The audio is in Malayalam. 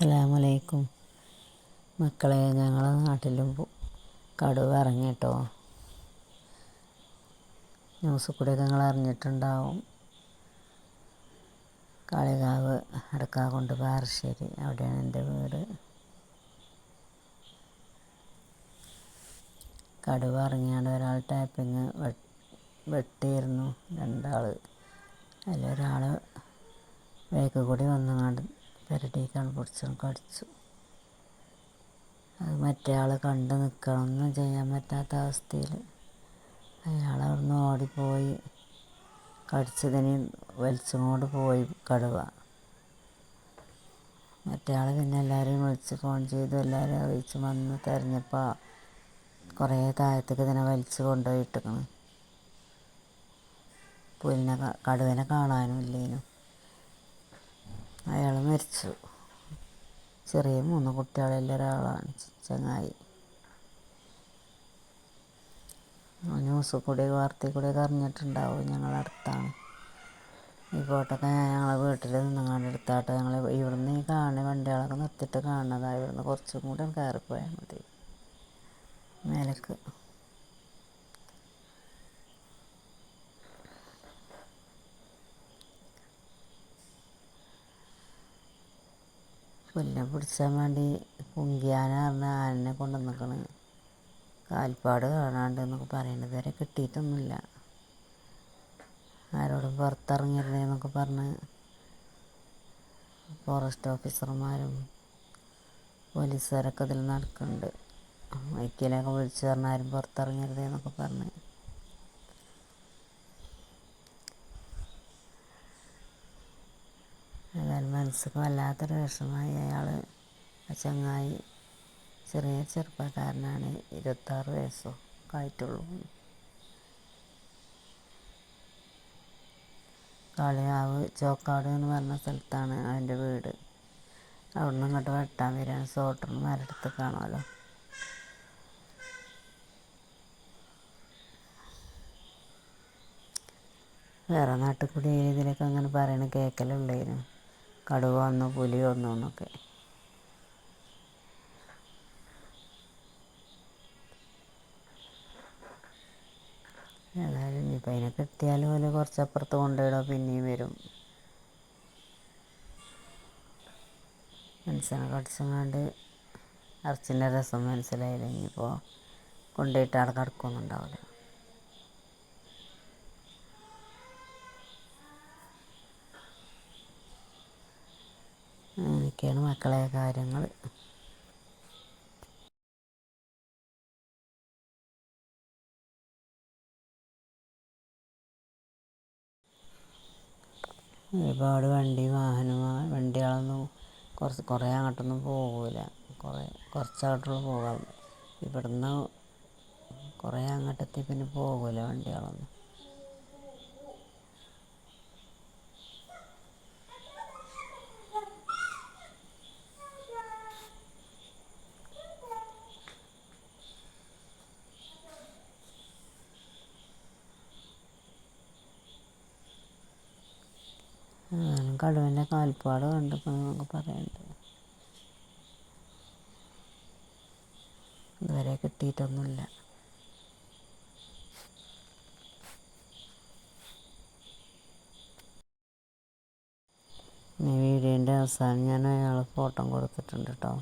അസ്സലാമലൈക്കും. മക്കളെ ഞങ്ങളെ നാട്ടിലും കടുവ ഇറങ്ങി കേട്ടോ ന്യൂസ് കൂടെയൊക്കെ നിങ്ങൾ അറിഞ്ഞിട്ടുണ്ടാവും. കാളികാവ് അടക്കാകൊണ്ട് പാറശ്ശേരി അവിടെയാണ് എന്റെ വീട്. കടുവ ഇറങ്ങിയാണ്ട് ഒരാൾ ടാപ്പിങ് വെട്ടിയിരുന്നു. രണ്ടാൾ അതിലൊരാൾ വേക്ക് കൂടി വന്നങ്ങാണ്ട് പെരടിക്കാണ് പിടിച്ചു കടിച്ചു. അത് മറ്റേ ആൾ കണ്ട് നിൽക്കണം ഒന്നും ചെയ്യാൻ പറ്റാത്ത അവസ്ഥയിൽ അയാൾ അവിടുന്ന് ഓടിപ്പോയി. കടിച്ചതിന് വലിച്ചുകൊണ്ട് പോയി കടുവ. മറ്റേ ആൾ പിന്നെ എല്ലാവരെയും വിളിച്ച് ഫോൺ ചെയ്തു. എല്ലാവരും അറിയിച്ച് വന്ന് തിരഞ്ഞപ്പോൾ കുറേ താഴത്തേക്ക് ഇതിനെ വലിച്ച് കൊണ്ടുപോയി ഇട്ടിക്കണം. പുലിനെ കടുവനെ കാണാനും ഇല്ലേനും. അയാൾ മരിച്ചു. ചെറിയ മൂന്ന് കുട്ടികളുള്ള ഒരാളാണ് ചങ്ങായി. ന്യൂസ് കൂടി വാർത്തയിൽ കൂടി അറിഞ്ഞിട്ടുണ്ടാവും ഞങ്ങളടുത്താണ് ഈ ഫോട്ടോക്കെ ഞങ്ങളെ വീട്ടിൽ നിന്നങ്ങാണ്ട് എടുത്താട്ട് ഞങ്ങൾ ഇവിടുന്ന് ഈ കാണുന്ന വണ്ടികളൊക്കെ നിർത്തിയിട്ട് കാണുന്നതാണ് ഇവിടുന്ന് കുറച്ചും കൂടെ കയറിപ്പോയാൽ മതി. മേലേക്ക്. പുല്ലിനെ പിടിച്ചാൻ വേണ്ടി കുങ്കിയാന പറഞ്ഞ ആനനെ കൊണ്ട് നിൽക്കണ് കാൽപ്പാട് കാണാണ്ട് എന്നൊക്കെ പറയുന്നത് ഇതുവരെ കിട്ടിയിട്ടൊന്നുമില്ല. ആരോടും പുറത്തിറങ്ങരുതെന്നൊക്കെ പറഞ്ഞ് ഫോറസ്റ്റ് ഓഫീസർമാരും പോലീസുകാരൊക്കെ ഇതിൽ നടക്കുന്നുണ്ട്. വൈക്കിലൊക്കെ വിളിച്ചു പറഞ്ഞാൽ ആരും പുറത്തിറങ്ങരുതെന്നൊക്കെ പറഞ്ഞ്. മനസ്സിക്ക് വല്ലാത്തൊരു വിഷമമായി. അയാൾ ആ ചങ്ങായി ചെറിയ ചെറുപ്പക്കാരനാണ്. ഇരുപത്താറ് വയസ്സോ ഒക്കെ ആയിട്ടുള്ളൂ. കാളിയാവ് ചോക്കാട് എന്ന് പറഞ്ഞ സ്ഥലത്താണ് അവന്റെ വീട്. അവിടെ നിന്ന് ഇങ്ങോട്ട് വെട്ടാൻ വരികയാണ്. സോട്ടറിന് മരടുത്ത് കാണുമല്ലോ. വേറെ നാട്ടിൽ കൂടി ഇതിലൊക്കെ അങ്ങനെ പറയണ കേൾക്കലുള്ളതിന് കടുവ വന്നു പുലി വന്നു എന്നൊക്കെ. ഏതായാലും ഇനിയിപ്പോൾ അതിനെ കിട്ടിയാൽ പോലെ കുറച്ചപ്പുറത്ത് കൊണ്ടുപോയിടോ പിന്നെയും വരും. മനസ്സിനെ കടിച്ചങ്ങാണ്ട് ഇറച്ചിന്റെ രസം മനസ്സിലായില്ല? ഇനിയിപ്പോൾ കൊണ്ടുപോയിട്ട് അവിടെ കിടക്കുന്നുണ്ടാവില്ല. അങ്ങനെയൊക്കെയാണ് മക്കളെ കാര്യങ്ങൾ ഒരുപാട് വണ്ടി വാഹനമാണ് വണ്ടികളൊന്നും കുറച്ച് കുറേ അങ്ങോട്ടൊന്നും പോകില്ല കുറേ കുറച്ചായിട്ടുള്ള പോകാം. ഇവിടുന്ന് കുറേ അങ്ങോട്ടെത്തി പിന്നെ പോകില്ല വണ്ടികളൊന്നും. കടുവന്റെ കാൽപ്പാട് കണ്ടിരിക്കണമെന്നൊക്കെ പറയുന്നുണ്ട് ഇതുവരെ കിട്ടിയിട്ടൊന്നുമില്ല. ഈ വീഡിയോന്റെ അവസാനം ഞാൻ അയാൾ ഫോട്ടോ കൊടുത്തിട്ടുണ്ട് കേട്ടോ.